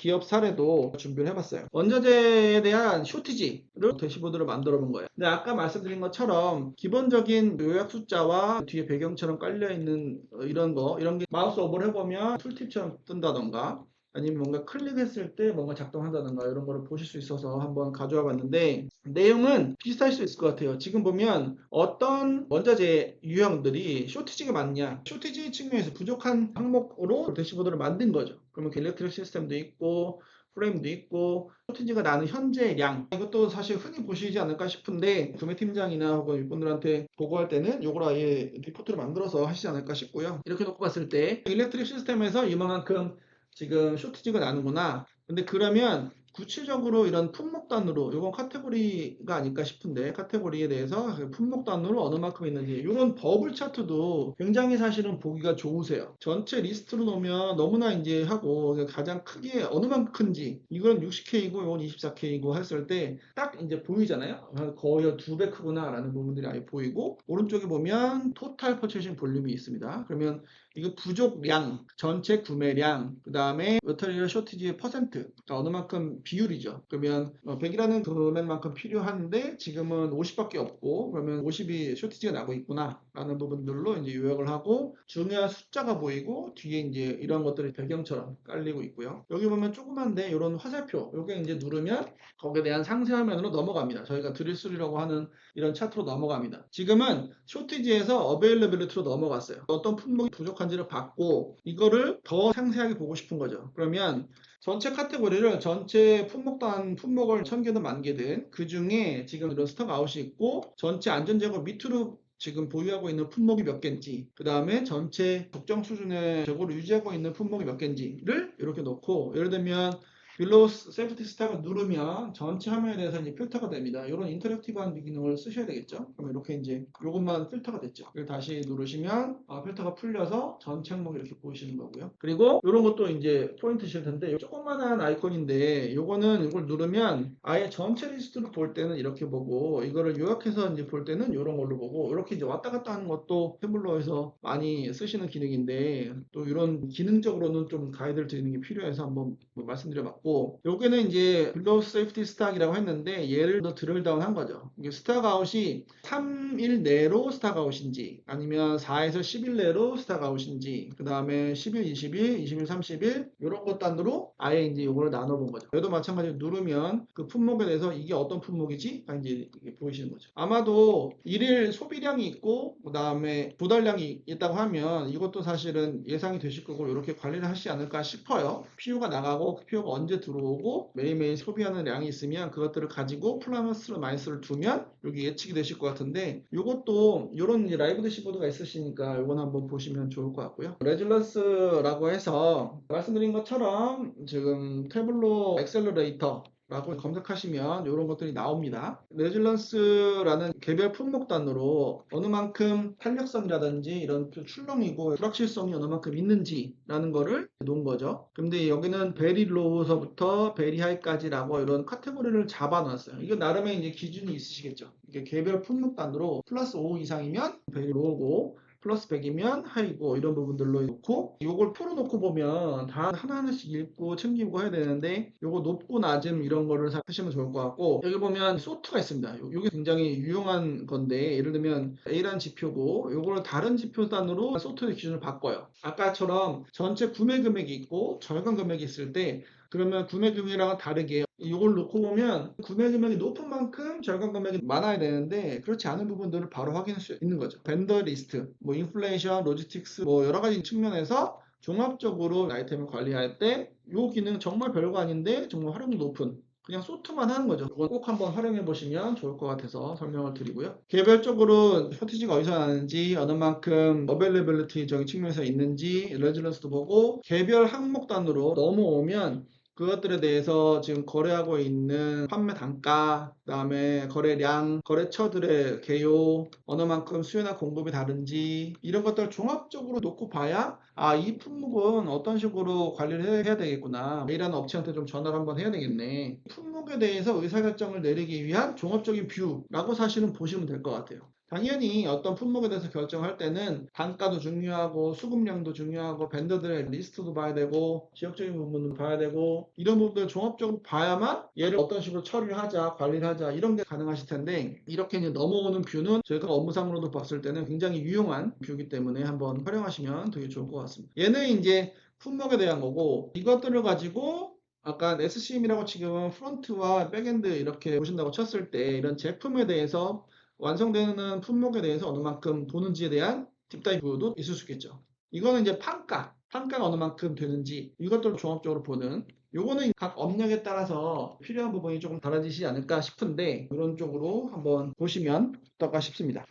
기업 사례도 준비를 해봤어요. 원자재에 대한 쇼티지를 대시보드를 만들어 본 거예요. 근데 아까 말씀드린 것처럼 기본적인 요약 숫자와 뒤에 배경처럼 깔려 있는 이런 거 이런 게 마우스 오버를 해보면 툴팁처럼 뜬다던가 아니면 뭔가 클릭했을 때 뭔가 작동한다든가 이런 거를 보실 수 있어서 한번 가져와 봤는데 내용은 비슷할 수 있을 것 같아요. 지금 보면 어떤 원자재 유형들이 쇼티지가 많냐 쇼티지 측면에서 부족한 항목으로 대시보드를 만든 거죠. 그러면 일렉트릭 시스템도 있고 프레임도 있고 쇼티지가 나는 현재량 이것도 사실 흔히 보시지 않을까 싶은데 구매팀장이나 혹은 이분들한테 보고할 때는 이걸 아예 리포트를 만들어서 하시지 않을까 싶고요. 이렇게 놓고 봤을 때 일렉트릭 시스템에서 이만큼 지금 쇼티지가 나는구나. 근데 그러면 구체적으로 이런 품목단으로 이건 카테고리가 아닐까 싶은데 카테고리에 대해서 품목단으로 어느 만큼 있는지 이런 버블 차트도 굉장히 사실은 보기가 좋으세요. 전체 리스트로 놓으면 너무나 이제 하고 가장 크게 어느 만큼 큰지 이건 60K고 이건 24K고 했을 때 딱 이제 보이잖아요. 거의 두 배 크구나 라는 부분들이 아예 보이고 오른쪽에 보면 토탈 퍼체싱 볼륨이 있습니다. 그러면 이거 부족량, 전체 구매량, 그 다음에 메터리얼 쇼티지의 퍼센트, 그러니까 어느 만큼 비율이죠. 그러면 100이라는 금액만큼 필요한데 지금은 50밖에 없고 그러면 50이 쇼티지가 나고 있구나 라는 부분들로 이제 요약을 하고 중요한 숫자가 보이고 뒤에 이제 이런 것들이 배경처럼 깔리고 있고요. 여기 보면 조그만데 이런 화살표, 요게 이제 누르면 거기에 대한 상세 화면으로 넘어갑니다. 저희가 드릴술이라고 하는 이런 차트로 넘어갑니다. 지금은 쇼티지에서 어베일러빌리티로 넘어갔어요. 어떤 품목이 부족한지를 봤고 이거를 더 상세하게 보고 싶은 거죠. 그러면 전체 카테고리를 전체 품목단 품목을 천 개든 만 개든 그 중에 지금 이런 스톡 아웃이 있고 전체 안전제거 밑으로 지금 보유하고 있는 품목이 몇 개인지 그 다음에 전체 적정 수준의 재고를 유지하고 있는 품목이 몇 개인지를 이렇게 놓고 예를 들면 빌로우 세이프티 스탁을 누르면 전체 화면에 대해서 이제 필터가 됩니다. 이런 인터랙티브한 기능을 쓰셔야 되겠죠. 그럼 이렇게 이제 이것만 필터가 됐죠. 다시 누르시면 아, 필터가 풀려서 전체 항목이 이렇게 보이시는 거고요. 그리고 이런 것도 이제 포인트실 텐데 조그만한 아이콘인데 이거는 이걸 누르면 아예 전체 리스트를 볼 때는 이렇게 보고 이거를 요약해서 이제 볼 때는 이런 걸로 보고 이렇게 이제 왔다 갔다 하는 것도 태블러에서 많이 쓰시는 기능인데 또 이런 기능적으로는 좀 가이드를 드리는 게 필요해서 한번 뭐 말씀드려봤고 있고 여기는 이제 빌로우 세이프티 스탁이라고 했는데 얘를 더 드릴다운 한 거죠. 이게 스탁아웃이 3일 내로 스탁아웃인지 아니면 4에서 10일 내로 스탁아웃인지 그 다음에 10일, 20일, 20일, 30일 이런 것 단으로 아예 이제 이거를 나눠본 거죠. 얘도 마찬가지로 누르면 그 품목에 대해서 이게 어떤 품목이지? 이제 이게 보이시는 거죠. 아마도 일일 소비량이 있고 그 다음에 도달량이 있다고 하면 이것도 사실은 예상이 되실 거고 이렇게 관리를 하시지 않을까 싶어요. PU가 나가고 그 PU가 언제 들어오고 매일매일 소비하는 양이 있으면 그것들을 가지고 플러스 마이너스를 두면 여기 예측이 되실 것 같은데 이것도 이런 라이브 대시보드가 있으시니까 이건 한번 보시면 좋을 것 같고요. 레질런스라고 해서 말씀드린 것처럼 지금 태블로 엑셀러레이터 라고 검색하시면 이런 것들이 나옵니다. 레질런스라는 개별 품목 단으로 어느 만큼 탄력성이라든지 이런 출렁이고 불확실성이 어느 만큼 있는지라는 거를 놓은 거죠. 근데 여기는 베리 로우서부터 베리 하이까지라고 이런 카테고리를 잡아놨어요. 이거 나름의 이제 기준이 있으시겠죠. 이게 개별 품목 단으로 플러스 5 이상이면 베리 로우고 플러스 100이면 하이고 이런 부분들로 놓고 이걸 풀어놓고 보면 다 하나하나씩 읽고 챙기고 해야 되는데 이거 높고 낮음 이런 거를 하시면 좋을 것 같고 여기 보면 소트가 있습니다. 이게 굉장히 유용한 건데 예를 들면 A라는 지표고 이거를 다른 지표단으로 소트의 기준을 바꿔요. 아까처럼 전체 구매 금액이 있고 절감 금액이 있을 때 그러면 구매 금액이랑은 다르게 이걸 놓고 보면 구매 금액이 높은 만큼 절감 금액이 많아야 되는데 그렇지 않은 부분들을 바로 확인할 수 있는 거죠. 벤더 리스트, 뭐 인플레이션, 로지스틱스 뭐 여러 가지 측면에서 종합적으로 아이템을 관리할 때 이 기능 정말 별거 아닌데 정말 활용 높은 그냥 소트만 하는 거죠. 이건 꼭 한번 활용해 보시면 좋을 것 같아서 설명을 드리고요. 개별적으로 쇼티지가 어디서 나는지 어느 만큼 어벨레빌리티적인 측면에서 있는지 레질런스도 보고 개별 항목 단으로 넘어오면 그것들에 대해서 지금 거래하고 있는 판매 단가, 그 다음에 거래량, 거래처들의 개요, 어느 만큼 수요나 공급이 다른지 이런 것들을 종합적으로 놓고 봐야 아, 이 품목은 어떤 식으로 관리를 해야 되겠구나. 이라는 업체한테 좀 전화를 한번 해야 되겠네. 품목에 대해서 의사결정을 내리기 위한 종합적인 뷰라고 사실은 보시면 될 것 같아요. 당연히 어떤 품목에 대해서 결정할 때는 단가도 중요하고 수급량도 중요하고 밴더들의 리스트도 봐야 되고 지역적인 부분도 봐야 되고 이런 부분들 종합적으로 봐야만 얘를 어떤 식으로 처리를 하자 관리를 하자 이런 게 가능하실 텐데 이렇게 이제 넘어오는 뷰는 저희가 업무상으로도 봤을 때는 굉장히 유용한 뷰이기 때문에 한번 활용하시면 되게 좋을 것 같습니다. 얘는 이제 품목에 대한 거고 이것들을 가지고 아까 SCM이라고 지금 프론트와 백엔드 이렇게 보신다고 쳤을 때 이런 제품에 대해서 완성되는 품목에 대해서 어느 만큼 보는지에 대한 딥다이브도 있을 수 있겠죠. 이거는 이제 판가, 판가가 어느 만큼 되는지 이것들을 종합적으로 보는 요거는 각 업력에 따라서 필요한 부분이 조금 달라지지 않을까 싶은데 이런 쪽으로 한번 보시면 어떨까 싶습니다.